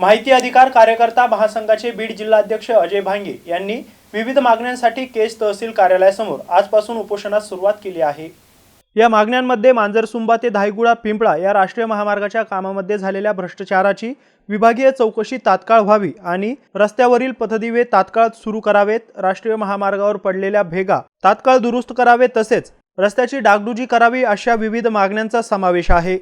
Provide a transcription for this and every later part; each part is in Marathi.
माहिती अधिकार कार्यकर्ता महासंघाचे बीड जिल्हाध्यक्ष अजय भांगे यांनी विविध मागण्यांसाठी केस तहसील कार्यालयासमोर आजपासून उपोषणास सुरुवात केली आहे. या मागण्यांमध्ये मांजरसुंबा ते धायगुडा पिंपळा या राष्ट्रीय महामार्गाच्या कामामध्ये झालेल्या भ्रष्टाचाराची विभागीय चौकशी तात्काळ व्हावी आणि रस्त्यावरील पथदिवे तात्काळ सुरू करावेत राष्ट्रीय महामार्गावर पडलेल्या भेगा तात्काळ दुरुस्त करावेत तसेच रस्त्याची डागडुजी करावी अशा विविध मागण्यांचा समावेश आहे.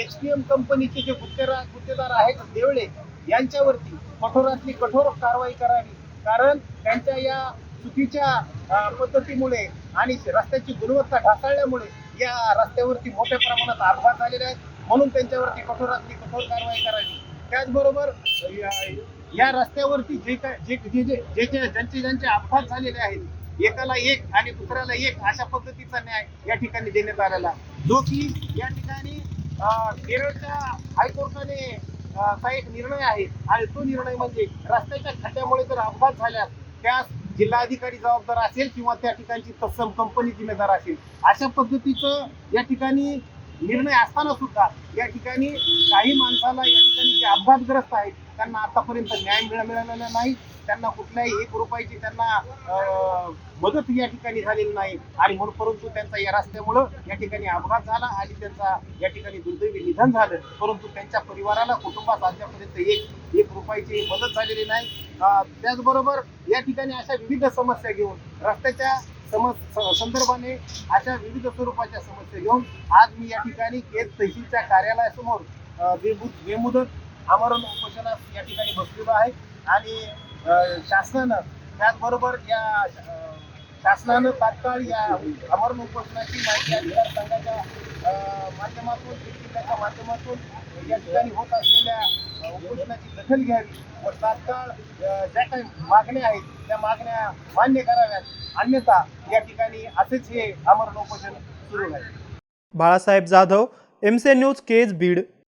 एचपीएम एच एम कंपनीचे जे गुत्तेदार गुत्तेदार आहेत देवळे यांच्यावरती कठोरातली कठोर कारवाई करावी. कारण त्यांच्या या चुकीच्या पद्धतीमुळे आणि रस्त्याची गुणवत्ता ढासळल्यामुळे या रस्त्यावरती मोठ्या प्रमाणात अपघात झालेले आहेत. म्हणून त्यांच्यावरती कठोरातली कठोर कारवाई करावी. त्याचबरोबर या- या रस्त्यावरती जे काय जे जे जे जे- ज्यांचे ज्यांचे अपघात झालेले आहेत एकाला एक आणि दुसऱ्याला एक अशा पद्धतीचा न्याय या ठिकाणी देण्यात आलेला आहे. जो की या ठिकाणी केरळच्या हायकोर्टाने असा एक निर्णय आहे. आणि तो निर्णय म्हणजे रस्त्याच्या खड्ड्यामुळे जर अपघात झाल्यास त्यास जिल्हाधिकारी जबाबदार असेल किंवा त्या ठिकाणची तत्सम कंपनी जिम्मेदार असेल. अशा पद्धतीचं या ठिकाणी निर्णय असताना सुद्धा या ठिकाणी काही माणसाला या ठिकाणी जे अपघातग्रस्त आहेत त्यांना आतापर्यंत न्याय मिळालेला नाही. त्यांना कुठल्याही एक रुपयाची त्यांना मदत या ठिकाणी झालेली नाही. आणि म्हणून परंतु त्यांचा या रस्त्यामुळं या ठिकाणी अपघात झाला आणि त्यांचा या ठिकाणी दुर्दैवी निधन झालं. परंतु त्यांच्या परिवाराला कुटुंबात आजच्यापर्यंत एक एक रुपयाची मदत झालेली नाही. त्याचबरोबर या ठिकाणी अशा विविध समस्या घेऊन रस्त्याच्या समज स- संदर्भाने अशा विविध स्वरूपाच्या समस्या घेऊन आज मी या ठिकाणी केज तहसीलच्या कार्यालयासमोर बेमुद बेमुदत आमरण उपोषणास या ठिकाणी बसलेलो आहे. आणि शासनानं त्याचबरोबर या शासनानं तात्काळ या आमरण उपोषणाची माहिती अधिकार संघाच्या माध्यमातून जिल्ह्याच्या माध्यमातून या ठिकाणी होत असलेल्या उपोषणाची दखल घ्यावी व तात्काळ ज्या काही मागण्या आहेत त्या मागण्या मान्य कराव्यात. अन्यथा या ठिकाणी असेच हे अमरण उपोषण सुरू राहील. Balasaheb Jadhav M news Kaij Beed